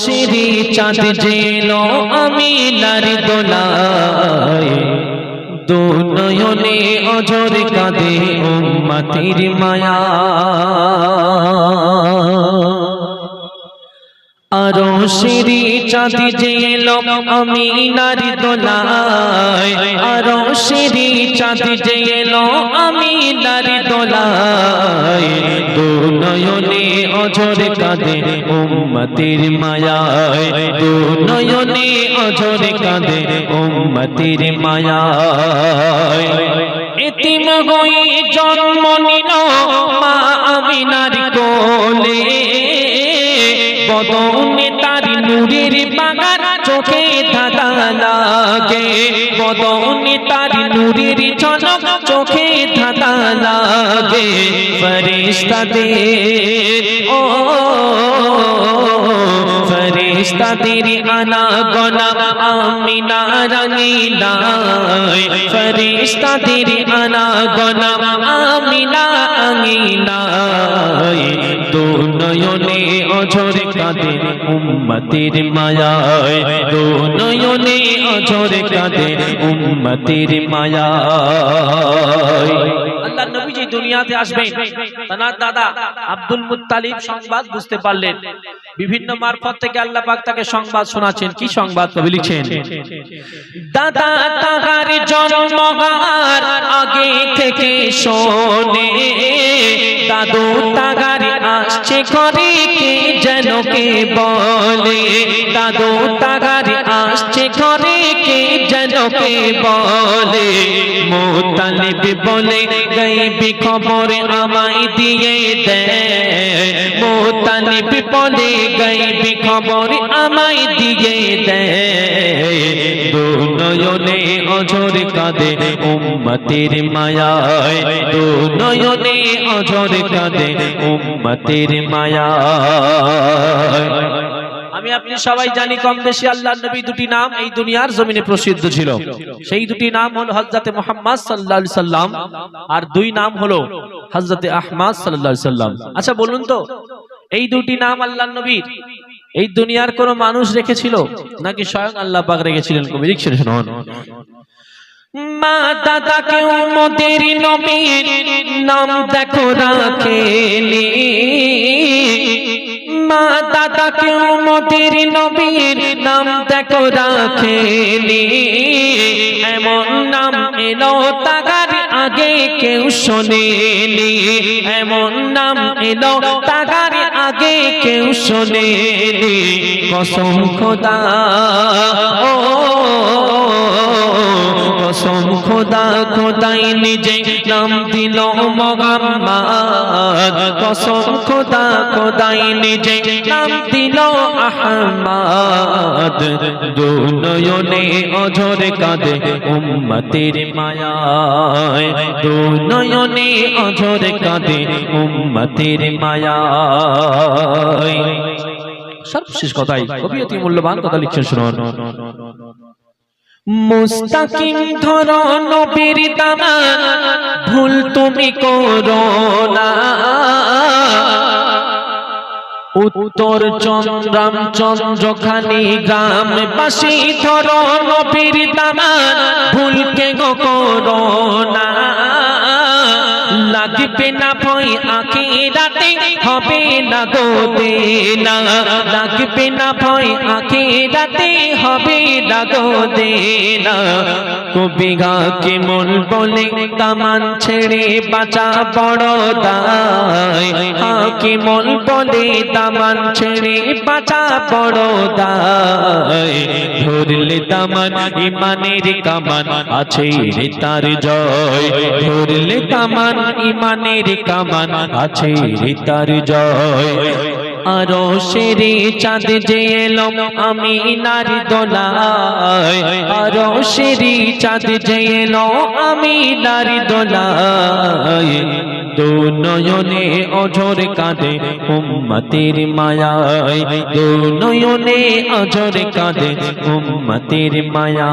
সিঁড়ি চাঁদ জেল আমি নারী দোলায়। দু নয়নে অজর কাঁদে উম্মতির মায়া। আরও সিঁড়ি চাঁদ জেল আমি নারী দোলায়। আরও সিঁড়ি চাঁদ জেল আমি নারী দোলায়। দু নয়নে অঝর কাঁদে উম্মতির মায়ায়। দু নয়নে অঝর কাঁদে উম্মতির মায়ায়। এতিম হয়ে জন্ম নিল মা আমিনার কোলে। বদনে তার নূরের বাগান চোখে ধাঁধা লাগে। বদনে তার নূরের ঝলক চোখে লাগে। ফরিস্তাদের ও ফরিস্তাদের আনা গনা আমিনা রঙিলায় ফরিস্তাদের আনা গনা আমিনা আঙিলায় দু নয়নে অঝর কাঁদে উম্মতির মায়ায় দু নয়নে অঝর কাঁদে উম্মতির মায়ায় আল্লাহ নবী যে দুনিয়াতে আসবেন তার দাদা আব্দুল মুত্তালিব সংবাদ বুঝতে পারলেন। বিভিন্ন মারফত থেকে আল্লাহ পাক তাকে সংবাদ শোনাচ্ছেন। কি সংবাদ কবি লিখছেন? দাদা তাহার জন্মহার আগে থেকে শোনে, দাদু তাগার আসছে ঘরে কে যেন কে বলে, দাদু তাগার আসছে ঘরে কে যেন কে বলে মোতালিব বলে গাইবি খবর আমায় দিয়ে দেয় মোতালিব বলে গাইবি খবর আমায় দিয়ে দেয় দু নয়নে অঝর কাঁদে উম্মতের মায়ায় দু নয়নে অঝর কাঁদে উম্মতের মায়ায় আমি আপনি সবাই জানি কম বেশি আল্লাহ নবী দুটি নাম এই দুনিয়ার জমিনে প্রসিদ্ধ ছিল। সেই দুটি নাম হলো হযরতে মুহাম্মদ আলাইহি সাল্লাম আর দুই নাম হলো হযরতে আহমদ আলাইহি সাল্লাম। আচ্ছা বলুন তো, এই দুটি নাম আল্লাহ নবীর এই দুনিয়ার কোন মানুষ রেখেছিল নাকি স্বয়ং আল্লাহ পাক রেখেছিলেন? কবি শুনুন। মা দাদাকে মোদের নবীর নাম দেখো রাখেলি মা দাদাকে মতির নবীর নাম দেখো রাখেনি। এমন নাম এলো তাগার আগে কেউ শোনেনি। এমন নাম এলো তাগার আগে কেউ শোনেনি। কসম খোদা, ও খোদা, খোদাই নিজে নাম দিল মোহাম্মদ। কসম খোদা, খোদাই নিজে নাম দিল আহমদ। দু নয়নে কাঁদে উম্মতের মায়ায়। দু নয়নে কাঁদে উম্মতের মায়ায়। সর্বশেষ কথাই কবি অতি মূল্যবান কথা লিখছেন শুনুন। মুস্তাকিম ধর নবীর দানা, ভুল তুমি করো না। উত্তর চন্দ্রাম চন্দ্রখানি গ্রাম বাসি ধর নবীর দানা ভুলকে গো করো না। লাগবে না ভয় আঁকি রাতে হবে না গোদে না লাগবে না ভয় আঁকি রাতে হবে না গোদে না কবি গাকে মন বলে তামান ছেড়ে বাঁচা বড় দায়। হাকে মন বলে তামান ছেড়ে বাঁচা বড় দায়। ধরলে তামান ইমানের কামান, আছে তার জয়। ধরলে তামান ইমানের কামান, আছে তার জয়। আরও সেরে চাঁদ যে এলো, আমি নারী দোলায়। আরও সেরে চাঁদ যে এলো, আমি নারী দোলায়। দু নয়নে অঝর কাঁদে উম্মতের মায়ায়। দু নয়নে অঝর কাঁদে উম্মতের মায়া।